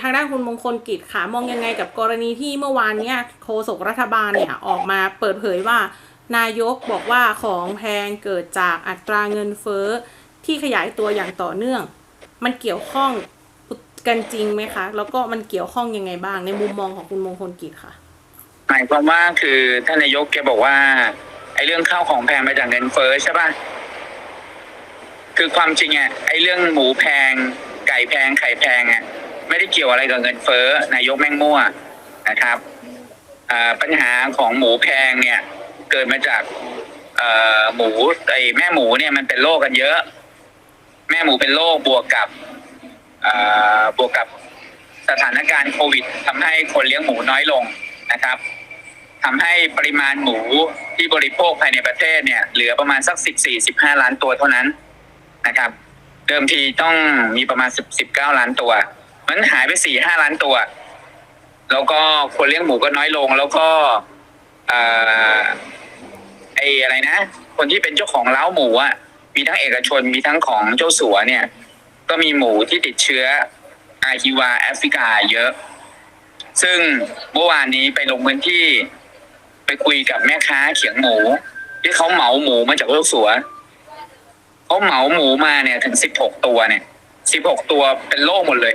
ทางด้านคุณมงคลกิจค่ะ มองยังไงกับกรณีที่เมื่อวานเนี้ยโฆษกรัฐบาลเนี่ยออกมาเปิดเผยว่า นายกบอกว่าของแพงเกิดจากอัตราเงินเฟ้อที่ขยายตัวอย่างต่อเนื่อง มันเกี่ยวข้องกันจริงไหมคะ แล้วก็มันเกี่ยวข้องยังไงบ้างในมุมมองของคุณมงคลกิจค่ะหมายความว่าคือท่านนายกแกบอกว่าไอ้เรื่องข้าวของแพงมาจากเงินเฟ้อใช่ป่ะคือความจริงอะไอ้เรื่องหมูแพง ไก่แพงไข่แพงอะ ไม่ได้เกี่ยวอะไรกับเงินเฟ้อนายกแม่งมั่วนะครับปัญหาของหมูแพงเนี่ย เกิดมาจากหมูไอแม่หมูเนี่ยมันเป็นโรคกันเยอะ แม่หมูเป็นโรคบวกกับบวกกับสถานการณ์โควิดทำให้คนเลี้ยงหมูน้อยลงนะครับทำให้ปริมาณหมูที่บริโภคภายในประเทศเนี่ย เหลือประมาณสักสิบสี่สิบห้าล้านตัวเท่านั้นนะครับ เดิมทีต้องมีประมาณสิบสิบเก้าล้านตัว มันหายไปสี่ห้าล้านตัว แล้วก็คนเลี้ยงหมูก็น้อยลง แล้วก็เออไออะไรนะ คนที่เป็นเจ้าของเล้าหมูอะมีทั้งเอกชนมีทั้งของเจ้าสัวเนี่ย ก็มีหมูที่ติดเชื้ออาฮิวาแอฟริกาเยอะ ซึ่งเมื่อวานนี้ไปลงพื้นที่ไปคุยกับแม่ค้าเขียงหมู ที่เขาเหมาหมูมาจากโลกสัวเขาเหมาหมูมาเนี่ยถึงสิบหกตัวเนี่ยสิบหกตัวเป็นโรคหมดเลย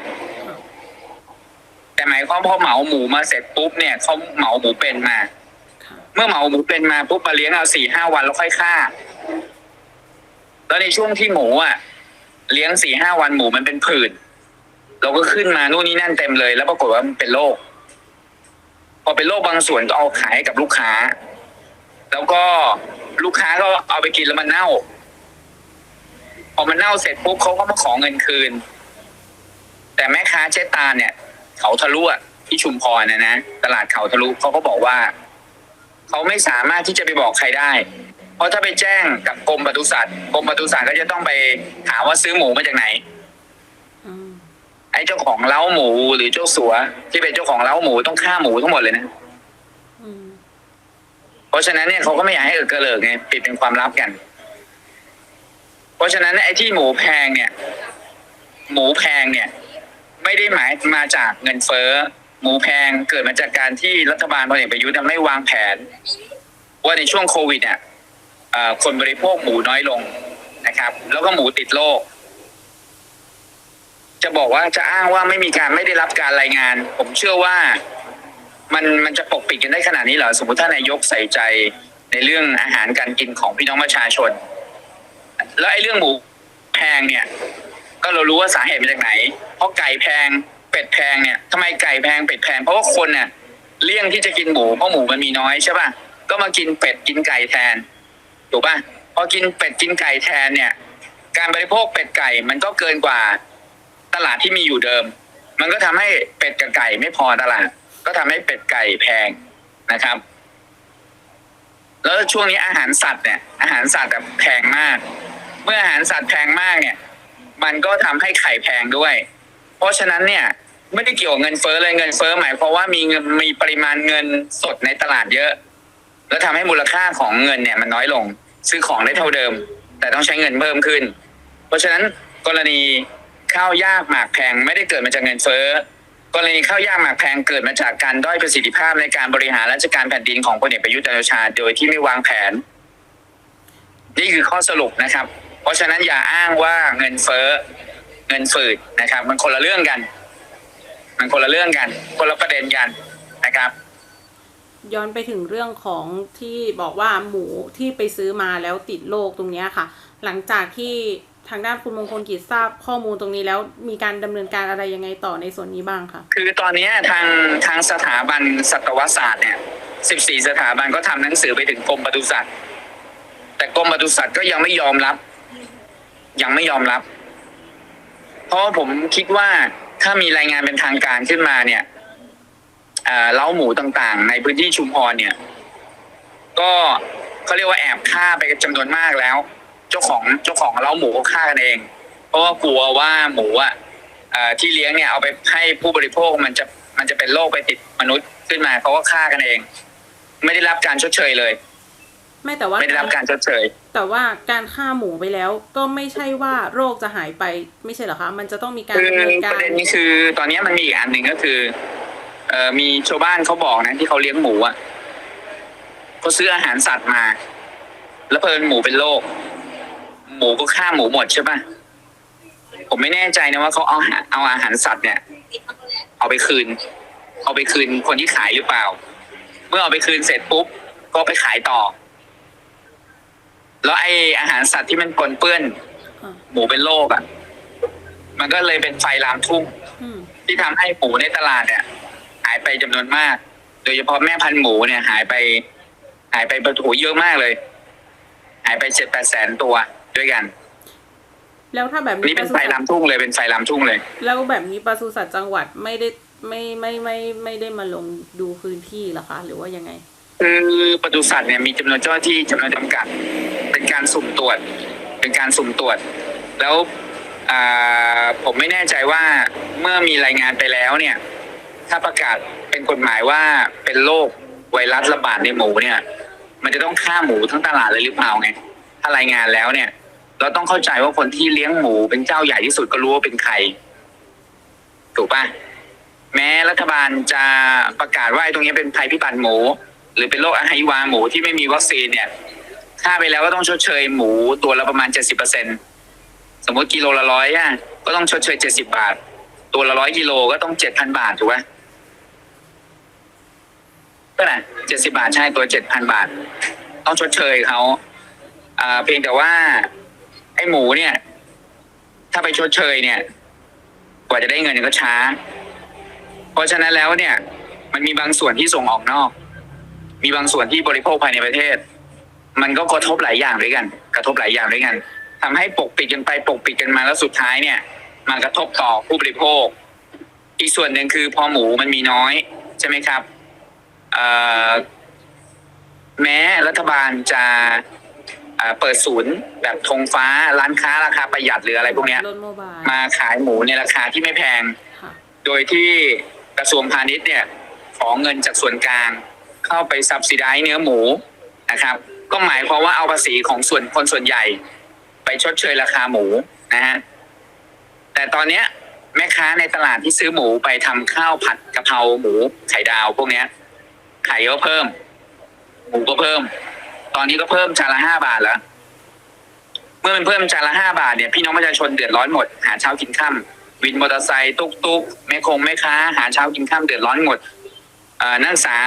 แต่หมายความพอเหมาหมูมาเสร็จปุ๊บเนี่ยเขาเหมาหมูเป็นมาค่ะเมื่อเหมาหมูเป็นมาปุ๊บมาเลี้ยงเอาสี่ห้าวันแล้วค่อยฆ่า แล้วในช่วงที่หมูอะ เลี้ยงสี่ห้าวันหมูมันเป็นผื่นเราก็ขึ้นมานู่นนี่นั่นเต็มเลย แล้วปรากฏว่ามันเป็นโรคพอเป็นโรคบางส่วนก็เอาขายให้กับลูกค้า แล้วก็ลูกค้าก็เอาไปกินแล้วมันเน่า พอมันเน่าเสร็จปุ๊บเขาก็มาขอเงินคืน แต่แม่ค้าเจ๊ตาเนี่ย เขาทะลุอะที่ชุมพรนะนะตลาดเขาทะลุเขาก็บอกว่าเขาไม่สามารถที่จะไปบอกใครได้ เพราะถ้าไปแจ้งกับกรมปศุสัตว์กรมปศุสัตว์ก็จะต้องไปถามว่าซื้อหมูมาจากไหนอืมไอ้เจ้าของเล้าหมูหรือเจ้าสัว ที่เป็นเจ้าของเล้าหมูต้องฆ่าหมูทั้งหมดเลยนะอืมเพราะฉะนั้นเนี่ยเขาก็ไม่อยากให้เออกระเลิกไงปิดเป็นความลับกัน เพราะฉะนั้นไอ้ที่หมูแพงเนี่ย หมูแพงเนี่ย ไม่ได้หมายมาจากเงินเฟ้อหมูแพงเกิดมาจากการที่รัฐบาลพลเอกประยุทธ์ไม่วางแผน ว่าในช่วงโควิดเนี่ยคนบริโภคหมูน้อยลงนะครับ แล้วก็หมูติดโรคจะบอกว่าจะอ้างว่าไม่มีการไม่ได้รับการรายงาน ผมเชื่อว่ามันมันจะปกปิดกันได้ขนาดนี้เหรอสมมติถ้านายกใส่ใจในเรื่องอาหารการกินของพี่น้องประชาชน แล้วไอ้เรื่องหมูแพงเนี่ย ก็เรารู้ว่าสาเหตุมาจากไหน เพราะไก่แพงเป็ดแพงเนี่ยทำไมไก่แพงเป็ดแพง เพราะว่าคนเนี่ยเลี่ยงที่จะกินหมูเพราะหมูมันมีน้อยใช่ป่ะก็มากินเป็ดกินไก่แทนถูกป่ะพอกินเป็ดกินไก่แทนเนี่ย การบริโภคเป็ดไก่มันก็เกินกว่าตลาดที่มีอยู่เดิม มันก็ทำให้เป็ดกับไก่ไม่พอตลาด ก็ทำให้เป็ดไก่แพงนะครับ แล้วช่วงนี้อาหารสัตว์เนี่ย อาหารสัตว์แพงมาก เมื่ออาหารสัตว์แพงมากเนี่ย มันก็ทำให้ไข่แพงด้วย เพราะฉะนั้นเนี่ยไม่ได้เกี่ยวกับเงินเฟ้อเลยเงินเฟ้อหมายความว่ามีเงินมีปริมาณเงินสดในตลาดเยอะ แล้วทำให้มูลค่าของเงินเนี่ยมันน้อยลง ซื้อของได้เท่าเดิม แต่ต้องใช้เงินเพิ่มขึ้น เพราะฉะนั้นกรณีข้าวยากหมากแพงไม่ได้เกิดมาจากเงินเฟ้อกรณีข้าวยากหมากแพงเกิดมาจากการด้อยประสิทธิภาพในการบริหารราชการแผ่นดินของพลเอกประยุทธ์จันทร์โอชา โดยที่ไม่วางแผน นี่คือข้อสรุปนะครับ เพราะฉะนั้นอย่าอ้างว่าเงินเฟ้อเงินฝืดนะครับ มันคนละเรื่องกัน มันคนละเรื่องกัน คนละประเด็นกันนะครับ ย้อนไปถึงเรื่องของที่บอกว่าหมูที่ไปซื้อมาแล้วติดโรคตรงเนี้ยค่ะ หลังจากที่ทางด้านคุณมงคลกิจทราบข้อมูลตรงนี้แล้วมีการดำเนินการอะไรยังไงต่อในส่วนนี้บ้างคะคือตอนนี้ทางทางสถาบันสัตวศาสตร์เนี่ย 14 สถาบันก็ทำหนังสือไปถึงกรมปศุสัตว์แต่กรมปศุสัตว์ก็ยังไม่ยอมรับ ยังไม่ยอมรับ เพราะว่าผมคิดว่าถ้ามีรายงานเป็นทางการขึ้นมาเนี่ยเอ่อเล้าหมูต่างๆ ในพื้นที่ชุมพรเนี่ย ก็เขาเรียกว่าแอบฆ่าไปจำนวนมากแล้ว เจ้าของเจ้าของเล้าหมูก็ฆ่ากันเอง เพราะว่ากลัวว่าหมูอะเอ่อที่เลี้ยงเนี่ยเอาไปให้ผู้บริโภคมันจะมันจะเป็นโรคไปติดมนุษย์ขึ้นมาเขาก็ฆ่ากันเอง ไม่ได้รับการชดเชยเลย ไม่แต่ว่าไม่ได้รับการชดเชย แต่ว่าการฆ่าหมูไปแล้วก็ไม่ใช่ว่าโรคจะหายไปไม่ใช่เหรอคะ มันจะต้องมีการคือดำเนินปการ ระเด็นนี้คือ ตอนนี้มันมีอีกอันหนึ่งก็คือ เอ่อมีชาวบ้านเขาบอกนะที่เขาเลี้ยงหมูอะเขาซื้ออาหารสัตว์มา แล้วเพลินหมูเป็นโรคหมูก็ฆ่าหมูหมดใช่ปะผมไม่แน่ใจนะว่าเขาเอาอาหารเอาอาหารสัตว์เนี่ย เอาไปคืน เอาไปคืนคนที่ขายหรือเปล่า เมื่อเอาไปคืนเสร็จปุ๊บก็ไปขายต่อ แล้วไออาหารสัตว์ที่มันปนเปื้อนอ่าหมูเป็นโรคอะ มันก็เลยเป็นไฟลามทุ่งอืมที่ทำให้หมูในตลาดเนี่ย หายไปจำนวนมาก โดยเฉพาะแม่พันธุ์หมูเนี่ย หายไป หายไปประถูเยอะมากเลย หายไปเจ็ดแปดแสนตัวด้วยกัน แล้วถ้าแบบนี่นี้เป็นปศุไฟสัตว์ลามทุ่งเลยเป็นไฟลามทุ่งเลย แล้วแบบนี้ปศุสัตว์จังหวัดไม่ได้ไม่ไม่ไม่ไม่ได้มาลงดูพื้นที่เหรอคะ หรือว่ายังไง คือปศุสัตว์เนี่ยมีจำนวนเจ้าหน้าที่จำนวนจำกัด เป็นการสุ่มตรวจ เป็นการสุ่มตรวจ แล้วอ่าผมไม่แน่ใจว่าเมื่อมีรายงานไปแล้วเนี่ย ถ้าประกาศเป็นกฎหมายว่าเป็นโรคไวรัสระบาดในหมูเนี่ย มันจะต้องฆ่าหมูทั้งตลาดเลยหรือเปล่าไงถ้ารายงานแล้วเนี่ย เราต้องเข้าใจว่าคนที่เลี้ยงหมูเป็นเจ้าใหญ่ที่สุดก็รู้ว่าเป็นใคร ถูกปะแม้รัฐบาลจะประกาศว่าไอ้ตรงนี้เป็นภัยพิบัติหมู หรือเป็นโรคอหิวาหมูที่ไม่มีวัคซีนเนี่ยฆ่าไปแล้วก็ต้องชดเชยหมูตัวละประมาณเจ็ดสิบเปอร์เซ็นสมมติกิโลละร้อยอะก็ต้องชดเชยเจ็ดสิบาท ตัวละร้อยกิโลก็ต้องเจ็ดพันบาทถูกปะก็นะเจ็ดสิบาทใช่ตัวเจ็ดพันบาท ต้องชดเชยเขาอ่าเพียงแต่ว่า ไอ้หมูเนี่ย ถ้าไปชดเชยเนี่ย กว่าจะได้เงินก็ช้า เพราะฉะนั้นแล้วเนี่ย มันมีบางส่วนที่ส่งออกนอก มีบางส่วนที่บริโภคภายในประเทศ มันก็กระทบหลายอย่างด้วยกัน กระทบหลายอย่างด้วยกันทำให้ปกปิดกันไปปกปิดกันมาแล้วสุดท้ายเนี่ยมันกระทบต่อผู้บริโภค อีกส่วนหนึ่งคือพอหมูมันมีน้อยใช่ไหมครับเอ่อแม้รัฐบาลจะเอ่อเปิดศูนย์แบบธงฟ้าร้านค้าราคาประหยัดหรืออะไรพวกเนี้ยรถโมบายมาขายหมูในราคาที่ไม่แพงค่ะโดยที่กระทรวงพาณิชย์เนี่ย ขอเงินจากส่วนกลาง เข้าไปซับซิได้เนื้อหมูนะครับ ก็หมายความว่าเอาภาษีของส่วนคนส่วนใหญ่ ไปชดเชยราคาหมูนะฮะแต่ตอนเนี้ยแม่ค้าในตลาดที่ซื้อหมูไปทำข้าวผัดกะเพราหมูไข่ดาวพวกเนี้ยไข่ก็เพิ่ม หมูก็เพิ่ม ตอนนี้ก็เพิ่มจานละห้าบาทแล้วเมื่อมันเพิ่มจานละห้าบาทเนี่ยพี่น้องประชาชนเดือดร้อนหมด หาเช้ากินค่ำวินมอเตอร์ไซค์ตุ๊กตุ๊กแม่คงแม่ค้า หาเช้ากินค่ำเดือดร้อนหมดเอ่อนักศึกษา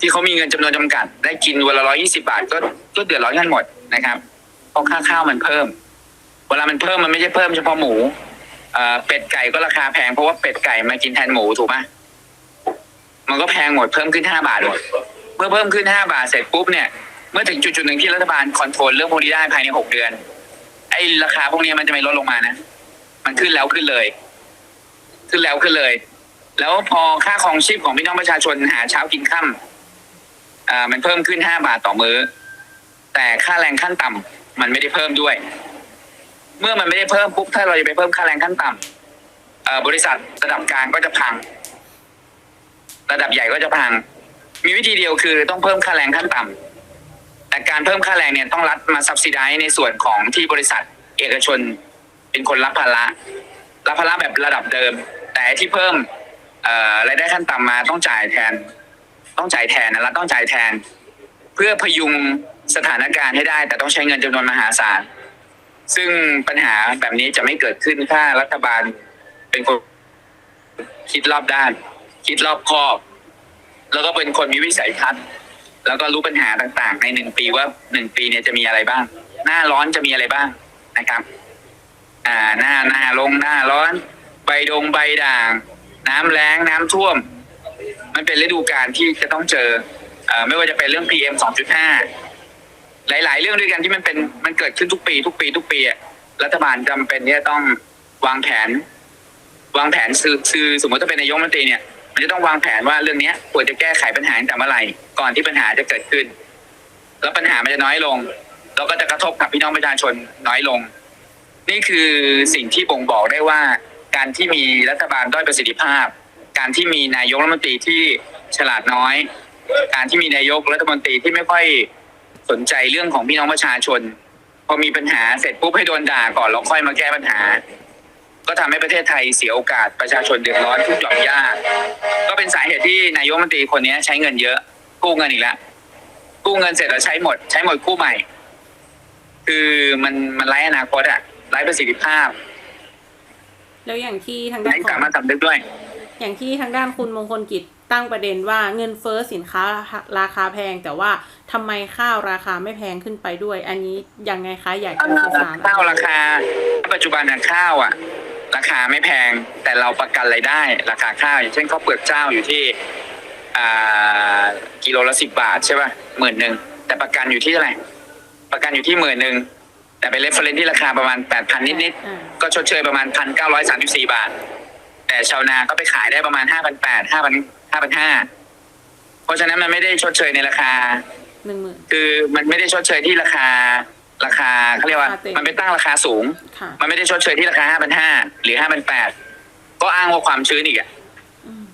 ที่เขามีเงินจำนวนจำกัด ได้กินวันละร้อยี่สิบาท ก็ก็เดือดร้อนกันหมดนะครับเพราะค่าข้าวมันเพิ่ม เวลามันเพิ่มมันไม่ใช่เพิ่มเฉพาะหมูเอ่อเป็ดไก่ก็ราคาแพงเพราะว่าเป็ดไก่มากินแทนหมูถูกไหมมันก็แพงหมดเพิ่มขึ้นห้าบาทหมดเมื่อเพิ่มขึ้นห้าบาทเสร็จปุ๊บเนี่ยเมื่อถึงจุดจุดหนึ่งที่รัฐบาลคอนโทรลเรื่องพวกนี้ได้ภายในหกเดือน ไอ้ราคาพวกนี้มันจะไม่ลดลงมานะมันขึ้นแล้วขึ้นเลย ขึ้นแล้วขึ้นเลย แล้วพอค่าครองชีพของพี่น้องประชาชนหาเช้ากินค่ำ อ่ามันเพิ่มขึ้นห้าบาทต่อมื้อ แต่ค่าแรงขั้นต่ำมันไม่ได้เพิ่มด้วย เมื่อมันไม่ได้เพิ่มปุ๊บถ้าเราจะไปเพิ่มค่าแรงขั้นต่ำอ่อบริษัทระดับกลางก็จะพัง ระดับใหญ่ก็จะพัง มีวิธีเดียวคือต้องเพิ่มค่าแรงขั้นต่ำแต่การเพิ่มค่าแรงเนี่ยต้องรัฐมาซับซิได้ในส่วนของที่บริษัทเอกชนเป็นคนรับภาระรับภาระแบบระดับเดิม แต่ที่เพิ่มเอ่อรายได้ขั้นต่ำมาต้องจ่ายแทน ต้องจ่ายแทนนะรัฐต้องจ่ายแทน เพื่อพยุงสถานการณ์ให้ได้ แต่ต้องใช้เงินจำนวนมหาศาลซึ่งปัญหาแบบนี้จะไม่เกิดขึ้นถ้ารัฐบาลเป็นคนคิดรอบด้าน คิดรอบคอบ แล้วก็เป็นคนมีวิสัยทัศน์แล้วก็รู้ปัญหาต่างๆ ในหนึ่งปีว่าหนึ่งปีเนี่ยจะมีอะไรบ้าง หน้าร้อนจะมีอะไรบ้างนะครับ อ่าหน้าหน้าลงหน้าร้อน ใบดงใบด่าง น้ำแล้งน้ำท่วม มันเป็นฤดูกาลที่จะต้องเจอไม่ว่าจะเป็นเรื่อง PM 2.5 หลาย ๆ เรื่องด้วยกันที่มันเป็นมันเกิดขึ้นทุกปี ทุกปี ทุกปีอะรัฐบาลจำเป็นที่จะต้องวางแผน วางแผนคือคือสมมติถ้าเป็นนายกรัฐมนตรีเนี่ยมันจะต้องวางแผนว่าเรื่องเนี้ยควรจะแก้ไขปัญหาตั้งแต่เมื่อไหร่ก่อนที่ปัญหาจะเกิดขึ้น แล้วปัญหามันจะน้อยลงแล้วก็จะกระทบกับพี่น้องประชาชนน้อยลง นี่คือสิ่งที่บ่งบอกได้ว่าการที่มีรัฐบาลด้อยประสิทธิภาพ การที่มีนายกรัฐมนตรีที่ฉลาดน้อย การที่มีนายกรัฐมนตรีที่ไม่ค่อยสนใจเรื่องของพี่น้องประชาชน พอมีปัญหาเสร็จปุ๊บให้โดนด่าก่อนแล้วค่อยมาแก้ปัญหา ก็ทำให้ประเทศไทยเสียโอกาสประชาชนเดือดร้อนทุกหย่อมย่าก็เป็นสาเหตุที่นายกรัฐมนตรีคนนี้ใช้เงินเยอะกู้เงินอีกแล้วกู้เงินเสร็จแล้วใช้หมด ใช้หมดกู้ใหม่ คือมันมันไร้อนาคตอะไร้ประสิทธิภาพ แล้วอย่างที่ทางด้านไม่ขอสางมารถทำได้ด้วย อย่างที่ทางด้านคุณมงคลกิจตั้งประเด็นว่าเงินเฟ้อสินค้าราคาแพง แต่ว่าทำไมข้าวราคาไม่แพงขึ้นไปด้วย อันนี้ยังไงคะอยากจะสื่อสารข้าวราคา ปัจจุบันอะข้าวอะราคาไม่แพงแต่เราประกันรายได้ ราคาข้าวอย่างเช่นข้าวเปลือกเจ้าอยู่ที่อ่ากิโลละสิบบาทใช่ป่ะหมื่นหนึ่งแต่ประกันอยู่ที่เท่าไหร่ประกันอยู่ที่หมื่นหนึ่งแต่เป็นเรฟเฟรนที่ราคาประมาณแปดพันนิดอ่าๆก็ชดเชยประมาณพันเก้าร้อยสามสิบสี่บาท แต่ชาวนาก็ไปขายได้ประมาณห้าพันแปดห้าพันห้าพันห้าเพราะฉะนั้นมันไม่ได้ชดเชยในราคา หนึ่งหมื่น คือมันไม่ได้ชดเชยที่ราคาราคาเขาเรียกว่า ราคาเต็ม มันไปตั้งราคาสูง ค่ะ มันไม่ได้ชดเชยที่ราคาห้าพันห้าหรือห้าพันแปดก็อ้างว่าความชื้นอีกอะอืม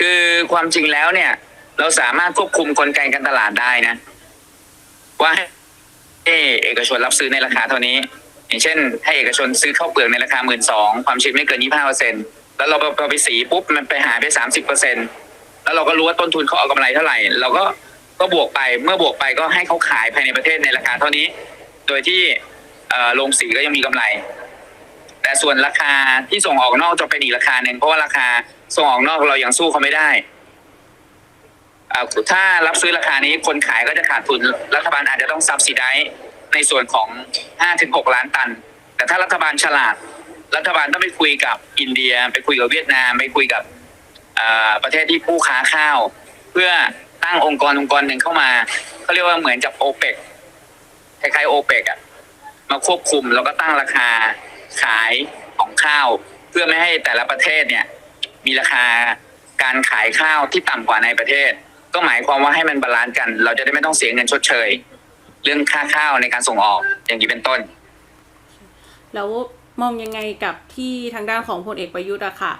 คือความจริงแล้วเนี่ย เราสามารถควบคุมกลไกการตลาดได้นะ ว่าให้เอกชนรับซื้อในราคาเท่านี้ อย่างเช่น ให้เอกชนซื้อข้าวเปลือกในราคาหมื่นสองความชื้นไม่เกินยี่ห้าเปอร์เซ็นต์แล้วเราไปไปสีปุ๊บมันไปหายไปสามสิบเปอร์เซ็นต์แล้วเราก็รู้ว่าต้นทุนเขาเอากำไรเท่าไหร่ เราก็ก็บวกไปเมื่อบวกไปก็ให้เขาขายภายในประเทศในราคาเท่านี้ โดยที่โรงสีก็ยังมีกำไร แต่ส่วนราคาที่ส่งออกนอกจะเป็นอีกราคาหนึ่งเพราะว่าราคาส่งออกนอกเรายังสู้เขาไม่ได้ถ้ารับซื้อราคานี้คนขายก็จะขาดทุนรัฐบาลอาจจะต้องซับซิได้ ในส่วนของ 5-6 ล้านตัน แต่ถ้ารัฐบาลฉลาด รัฐบาลต้องไปคุยกับอินเดีย ไปคุยกับเวียดนาม ไปคุยกับประเทศที่ผู้ค้าข้าว เพื่อตั้งองค์กรองค์กรหนึ่งเข้ามาเขาเรียกว่าเหมือนกับโอเปกคล้ายๆโอเปกอะมาควบคุมแล้วก็ตั้งราคาขายของข้าว เพื่อไม่ให้แต่ละประเทศเนี่ย มีราคาการขายข้าวที่ต่ำกว่าในประเทศ ก็หมายความว่าให้มันบาลานซ์กัน เราจะได้ไม่ต้องเสียเงินชดเชย เรื่องค่าข้าวในการส่งออกอย่างนี้เป็นต้น แล้วมองยังไงกับที่ทางด้านของพลเอกประยุทธ์อะค่ะ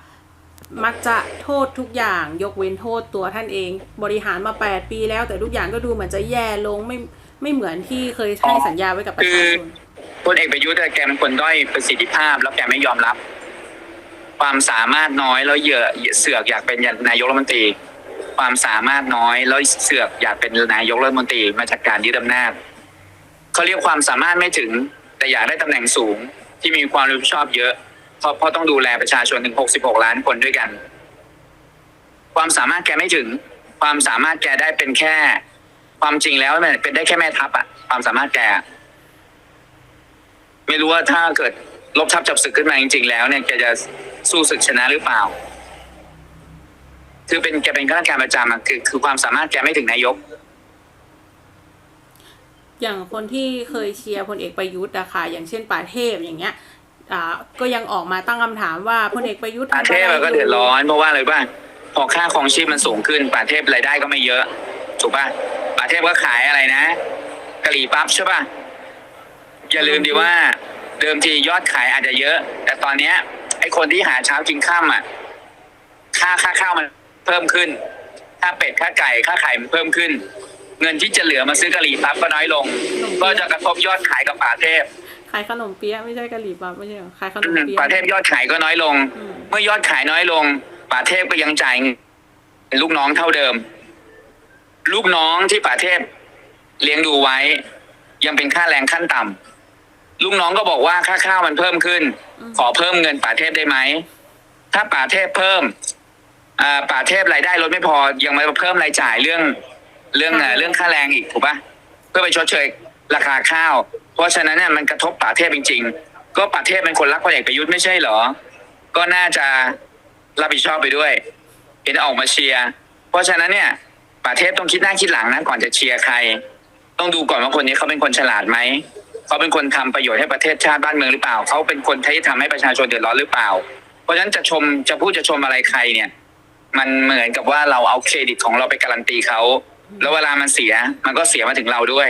มักจะโทษทุกอย่างยกเว้นโทษตัวท่านเอง บริหารมา 8 ปีแล้วแต่ทุกอย่างก็ดูเหมือนจะแย่ลงไม่ไม่เหมือนที่เคยให้สัญญาไว้กับประชาชนพลเอกประยุทธ์อะแกเป็นคนด้อยประสิทธิภาพ แล้วแกไม่ยอมรับ ความสามารถน้อยแล้วเหยื่อเสือกอยากเป็นนายกรัฐมนตรี ความสามารถน้อยแล้วเสือกอยากเป็นนายกรัฐมนตรีมาจากการยึดอำนาจ เขาเรียกความสามารถไม่ถึง แต่อยากได้ตำแหน่งสูงที่มีความรับผิดชอบเยอะ เพราะเพราะต้องดูแลประชาชนถึง 66 ล้านคนด้วยกัน ความสามารถแกไม่ถึง ความสามารถแกได้เป็นแค่ ความจริงแล้วมันเป็นได้แค่แม่ทัพอะความสามารถแกไม่รู้ว่าถ้าเกิดลบทับจับศึกขึ้นมาจริง ๆ แล้วเนี่ยแกจะสู้ศึกชนะหรือเปล่า คือเป็นแกเป็นข้าราชการประจำอะคือคือความสามารถแกไม่ถึงนายก อย่างคนที่เคยเชียร์พลเอกประยุทธ์อะค่ะอย่างเช่นป่าเทพอย่างเงี้ยอ่าก็ยังออกมาตั้งคำถามว่าพลเอกประยุทธ์ป่าทำเทอะไรพก็อเดือดยู่ร้อนเพราะว่าอะไรบ้างพอค่าของชีพมันสูงขึ้นป่าเทพรายได้ก็ไม่เยอะ ถูกป่ะป่าเทพก็ขายอะไรนะกะหรี่ปั๊บใช่ป่ะอย่าลืมดีว่าเดิมทียอดขายอาจจะเยอะ แต่ตอนเนี้ยไอ้คนที่หาเช้ากินข้ามอะค่าค่าข้าวมันเพิ่มขึ้น ค่าเป็ดค่าไก่ค่าไข่มันเพิ่มขึ้น เงินที่จะเหลือมาซื้อกะหรี่ปั๊บก็น้อยลง ก็จะกระทบยอดขายกับป่าเทพ ขายขนมเปี๊ยะไม่ใช่กะหรี่ปั๊บไม่ใช่เหรอขายขนอืมมเปี๊ยะป่าเทพยอดขายก็น้อยลงอืมเมื่อยอดขายน้อยลง ป่าเทพก็ยังจ่ายเงินลูกน้องเท่าเดิม ลูกน้องที่ป่าเทพเลี้ยงดูไว้ ยังเป็นค่าแรงขั้นต่ำลูกน้องก็บอกว่าค่าข้าวมันเพิ่มขึ้น ขอเพิ่มเงินป่าเทพได้ไหมถ้าป่าเทพเพิ่มอ่าป่าเทพรายได้ลดไม่พอยังมาเพิ่มรายจ่ายเรื่อง เรื่องอ่าเรื่องค่าแรงอีกถูกปะเพื่อไปชดเชยราคาข้าว เพราะฉะนั้นเนี่ยมันกระทบป่าเทพจริง ๆ ก็ป่าเทพเป็นคนรักพลเอกประยุทธ์ไม่ใช่เหรอ ก็น่าจะรับผิดชอบไปด้วย เห็นออกมาเชียร์เพราะฉะนั้นเนี่ยป่าเทพต้องคิดหน้าคิดหลังนะก่อนจะเชียร์ใคร ต้องดูก่อนว่าคนนี้เขาเป็นคนฉลาดไหมเขาเป็นคนทำประโยชน์ให้ประเทศชาติบ้านเมืองหรือเปล่า เขาเป็นคนที่ทำให้ประชาชนเดือดร้อนหรือเปล่า เพราะฉะนั้นจะชมจะพูดจะชมอะไรใครเนี่ย มันเหมือนกับว่าเราเอาเครดิตของเราไปการันตีเขา แล้วเวลามันเสีย มันก็เสียมาถึงเราด้วย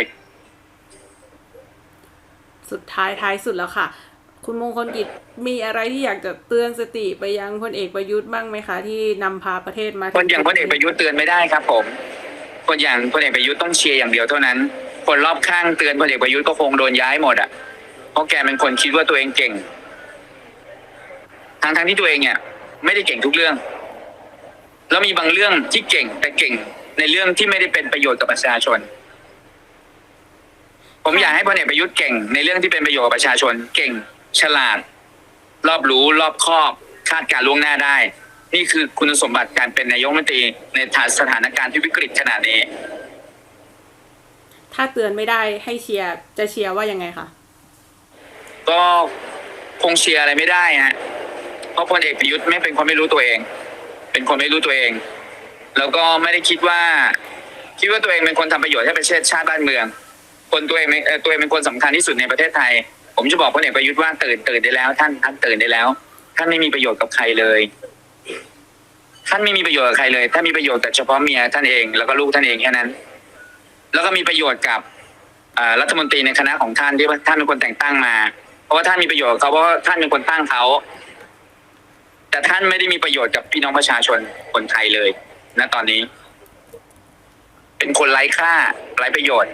สุดท้ายท้ายสุดแล้วค่ะ คุณมงคลกิจมีอะไรที่อยากจะเตือนสติไปยังพลเอกประยุทธ์บ้างไหมคะ ที่นำพาประเทศมาถึคนอย่างพลเอกประยุทธ์เตือนไม่ได้ครับ ผม คนอย่างพลเอกประยุทธ์ต้องเชียร์อย่างเดียวเท่านั้น คนรอบข้างเตือนพลเอกประยุทธ์ก็คงโดนย้ายหมดอะ เพราะแกเป็นคนคิดว่าตัวเองเก่ง ทั้งทั้งๆที่ตัวเองเนี่ย ไม่ได้เก่งทุกเรื่อง แล้วมีบางเรื่องที่เก่งแต่เก่ง ในเรื่องที่ไม่ได้เป็นประโยชน์กับประชาชน ผมอยากให้พลเอกประยุทธ์เก่ง ในเรื่องที่เป็นประโยชน์กับประชาชน เก่ง ฉลาด รอบรู้รอบคอบ คาดการณ์ล่วงหน้าได้ นี่คือคุณสมบัติการเป็นนายกรัฐมนตรีในสถานการณ์ที่วิกฤตขนาดนี้ ถ้าเตือนไม่ได้ให้เชียร์จะเชียร์ว่ายังไงคะก็คงเชียร์อะไรไม่ได้ฮะเพราะพลเอกประยุทธ์ไม่เป็นคนไม่รู้ตัวเอง เป็นคนไม่รู้ตัวเอง แล้วก็ไม่ได้คิดว่า คิดว่าตัวเองเป็นคนทำประโยชน์ให้ประเทศชาติบ้านเมือง คนตัวเองตัวเองเป็นคนสำคัญที่สุดในประเทศไทย ผมจะบอกพลเอกประยุทธ์ว่าตื่นตื่นได้แล้ว ท่านท่านตื่นได้แล้ว ท่านไม่มีประโยชน์กับใครเลย ท่านไม่มีประโยชน์กับใครเลยท่านมีประโยชน์แต่เฉพาะเมียท่านเองแล้วก็ลูกท่านเองแค่นั้น แล้วก็มีประโยชน์กับรัฐมนตรีในคณะของท่านที่ว่าท่านเป็นคนแต่งตั้งมา เพราะว่าท่านมีประโยชน์เขาเพราะท่านเป็นคนตั้งเขาแต่ท่านไม่ได้มีประโยชน์กับพี่น้องประชาชนคนไทยเลย ณตอนนี้ เป็นคนไร้ค่าไร้ประโยชน์